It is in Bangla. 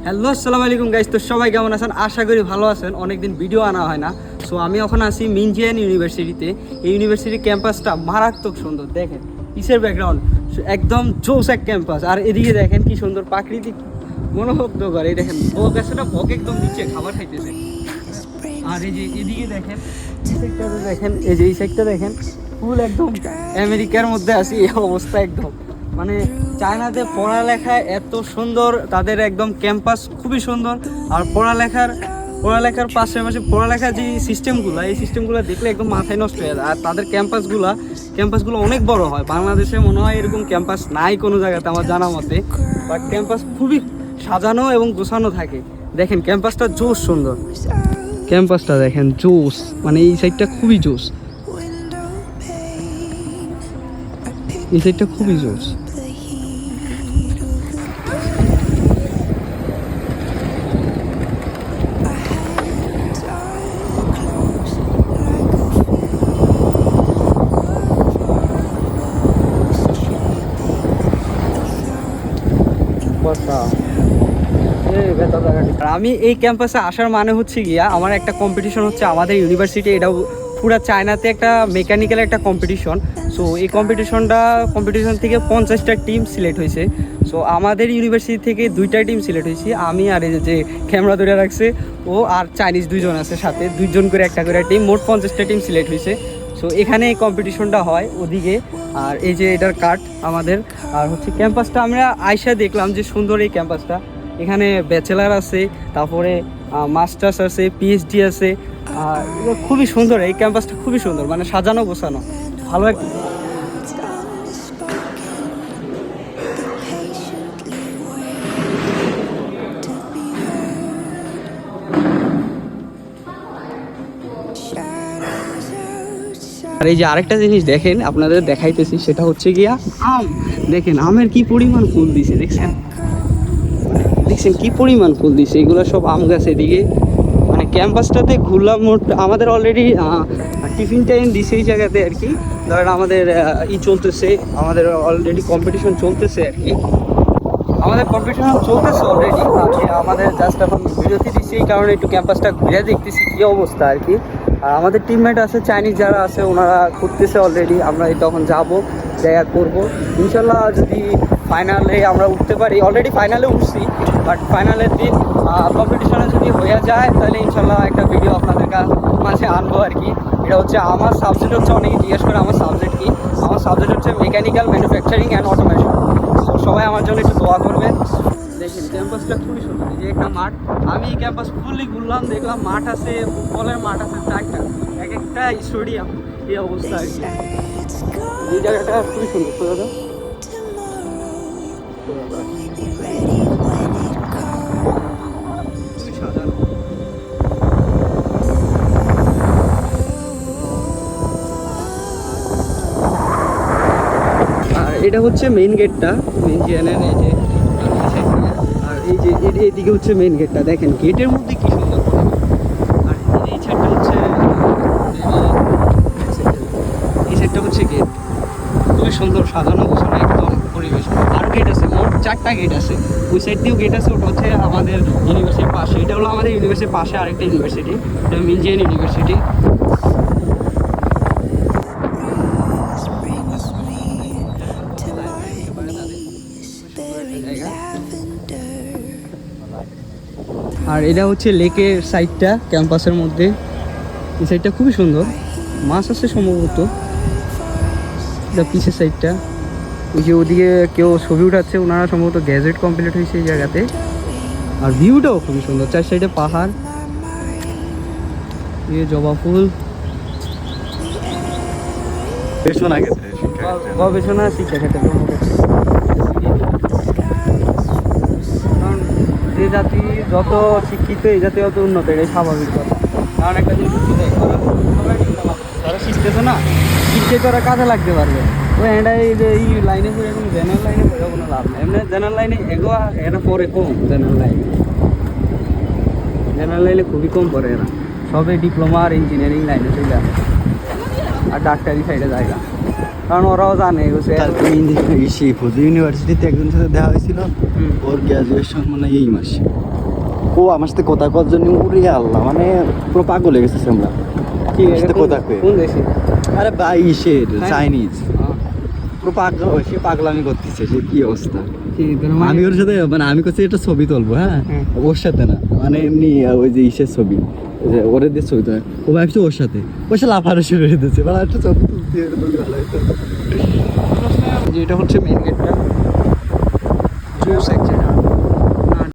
হ্যালো আসসালামু আলাইকুম গাইস তো সবাই কেমন আছেন? আশা করি ভালো আছেন। অনেকদিন ভিডিও আনা হয় না। সো আমি এখন আছি মিনজিয়ান ইউনিভার্সিটিতে এই ইউনিভার্সিটির ক্যাম্পাসটা মারাত্মক সুন্দর। দেখেন, কিসের ব্যাকগ্রাউন্ড একদম জোস এক ক্যাম্পাস আর এদিকে দেখেন কি সুন্দর প্রাকৃতিক মনোমুগ্ধকর। এই দেখেন বক আছে না? বক একদম নিচে খাবার খাইতেছে। আর এই যে এদিকে দেখেন দেখেন, এই যে এই সাইডটা দেখেন ফুল একদম আমেরিকার মধ্যে আছি। এই অবস্থা একদম। মানে চায়নাতে পড়ালেখা এত সুন্দর, তাদের একদম ক্যাম্পাস খুবই সুন্দর। আর পড়ালেখার পড়ালেখার পাশাপাশি পড়ালেখার যে সিস্টেমগুলো, এই সিস্টেমগুলো দেখলে একদম মাথায় নষ্ট হয়ে যায়। আর তাদের ক্যাম্পাসগুলো ক্যাম্পাসগুলো অনেক বড় হয়। বাংলাদেশে মনে হয় এরকম ক্যাম্পাস নাই কোনো জায়গাতে আমার জানা মতে। বাট ক্যাম্পাস খুবই সাজানো এবং গোছানো থাকে। দেখেন, ক্যাম্পাসটা জোস সুন্দর। ক্যাম্পাসটা দেখেন জোস মানে এই সাইডটা খুবই জোস এই সাইডটা খুবই জোস। আমি এই ক্যাম্পাসে আসার মানে হচ্ছে গিয়া, আমার একটা কম্পিটিশন হচ্ছে আমাদের ইউনিভার্সিটি এটাও পুরো চায়নাতে একটা মেকানিক্যাল একটা কম্পিটিশন সো এই কম্পিটিশনটা কম্পিটিশন থেকে পঞ্চাশটা টিম সিলেক্ট হয়েছে। সো আমাদের ইউনিভার্সিটি থেকে দুইটা টিম সিলেক্ট হয়েছি। আমি আর এই যে ক্যামেরা ধরে রাখছে, ও আর চাইনিজ দুইজন আছে সাথে। দুইজন করে একটা করে টিম মোট পঞ্চাশটা টিম সিলেক্ট হয়েছে। সো এখানে এই কম্পিটিশনটা হয় ওদিকে। আর এই যে এটার কার্ড আমাদের। আর হচ্ছে ক্যাম্পাসটা আমরা আয়সা দেখলাম যে সুন্দর এই ক্যাম্পাসটা এখানে ব্যাচেলার আছে, তারপরে মাস্টার্স আছে পিএইচডি আছে। খুবই সুন্দর, এই ক্যাম্পাসটা খুবই সুন্দর মানে সাজানো গোছানো। ভালো একটা আর এই যে আরেকটা জিনিস দেখেন, আপনাদের দেখাইতেছি, সেটা হচ্ছে গিয়া আম। দেখেন, আমের কি পরিমাণ ফুল দিছে, দেখছেন? দেখছেন কি পরিমাণ ফুল দিছে এগুলো সব আম গাছ এদিকে। মানে ক্যাম্পাসটাতে ঘুরলাম মোট, আমাদের অলরেডি টিফিন টাইম দিছে এই জায়গাতে আর কি। ধরেন আমাদের ই চলতেছে, আমাদের অলরেডি কম্পিটিশন চলতেছে আর কি। আমাদের কম্পিটিশন চলতেছে অলরেডি আমাদের জাস্ট এখন বিরতি দিচ্ছি, এই কারণে একটু ক্যাম্পাসটা ঘুরে দেখতেছি কী অবস্থা আর কি। আর আমাদের টিমমেট আছে চাইনিজ যারা আছে, ওনারা করতেছে অলরেডি আমরা তখন যাব। জায়গা করব। ইনশাল্লাহ যদি ফাইনালে আমরা উঠতে পারি অলরেডি ফাইনালে উঠছি বাট ফাইনালের দিন কম্পিটিশনে যদি হয়ে যায়, তাহলে ইনশাল্লাহ একটা ভিডিও আপনাদের মাঝে আনব আর কি। এটা হচ্ছে আমার সাবজেক্ট হচ্ছে অনেকে জিজ্ঞেস করে আমার সাবজেক্ট কি। আমার সাবজেক্ট হচ্ছে মেকানিক্যাল ম্যানুফ্যাকচারিং অ্যান্ড অটোমেশন তো সবাই আমার জন্য একটু দোয়া করবেন দেখেন ক্যাম্পাসটা খুবই সুন্দর। যে একটা মাঠ। আমি ক্যাম্পাস ফুললি ঘুরলাম, দেখলাম মাঠ আছে, ফুটবলের মাঠ আছে, চারটা। এক একটা স্টেডিয়াম এই অবস্থা আর কি। এই জায়গাটা খুবই সুন্দর তো দাদা এটা হচ্ছে মেইন গেটটা মেইন জিয়ানের এই যে আর এই যে এ- এইদিকে হচ্ছে মেইন গেটটা দেখেন গেটের মধ্যে কি সুন্দর আর এই সাইডটা হচ্ছে এই সাইডটা হচ্ছে গেট। খুবই সুন্দর সাজানো গোছানো একদম পরিবেশ। আর গেট আছে, মোট চারটা গেট আছে। ওই সাইড দিয়েও গেট আছে, ওটা হচ্ছে আমাদের ইউনিভার্সিটির পাশে। এটা হলো আমাদের ইউনিভার্সিটির পাশে আরেকটা ইউনিভার্সিটি এটা মিলজিয়ান ইউনিভার্সিটি আর এটা হচ্ছে লেকের সাইডটা ক্যাম্পাসের মধ্যে। এই সাইডটা খুবই সুন্দর। মাছ আছে সম্ভবত। এটা পিছের সাইডটা ওই যে ওদিকে কেউ ছবি উঠাচ্ছে ওনারা সম্ভবত গ্যাজেট কমপ্লিট হয়েছে এই জায়গাতে। আর ভিউটাও খুবই সুন্দর চার সাইডে পাহাড়। এই জবা ফুল। গবেষণা শিক্ষা ক্ষেত্রে। কারণ যে জাতি যত শিক্ষিত এই জাতি অত উন্নত এটাই স্বাভাবিক কথা। কারণ একটা জিনিস শিখতেছে না শিখতে তো ওরা কাজে লাগতে পারবে। ওই এটা এই যে এই লাইনে করে এখন জেনারেল লাইনে করে কোনো লাভ নেই। এমনি জেনারেল লাইনে এগোয়া এটা পরে কম জেনারেল লাইনে জেনারেল লাইনে খুবই কম পড়ে এরা। সবে ডিপ্লোমা আর ইঞ্জিনিয়ারিং লাইনে চলে আসে। আর ডাক্তারি সাইডে জায়গা কারণ ওরাও জানে ইউনিভার্সিটিতে একজন সাথে দেখা হয়েছিল। ওর গ্র্যাজুয়েশন মানে এই মাসে। ও আমার সাথে কথা কর জন্য উড়ে আল্লাহ মানে পুরো পাগল হয়ে গেছিস আমরা। আমার সাথে কথা কয়ে। আরে ভাই ইসের চাইনিজ। পুরো পাগল সে পাগলামি করতেছে সে কি অবস্থা? মানে- আমি ওর সাথে মানে আমি করছি একটা ছবি তুলবো হ্যাঁ? হ্যাঁ। ওর সাথে না মানে এমনি ওই যে ইসের ছবি ওরে দিয়ে ছবি তোলে। ও ভাবছে ওর সাথে। ওর সাথে লাফারে শুরু করে দিচ্ছে মানে একটা ছবি তুলতে হচ্ছে মেন গেটটা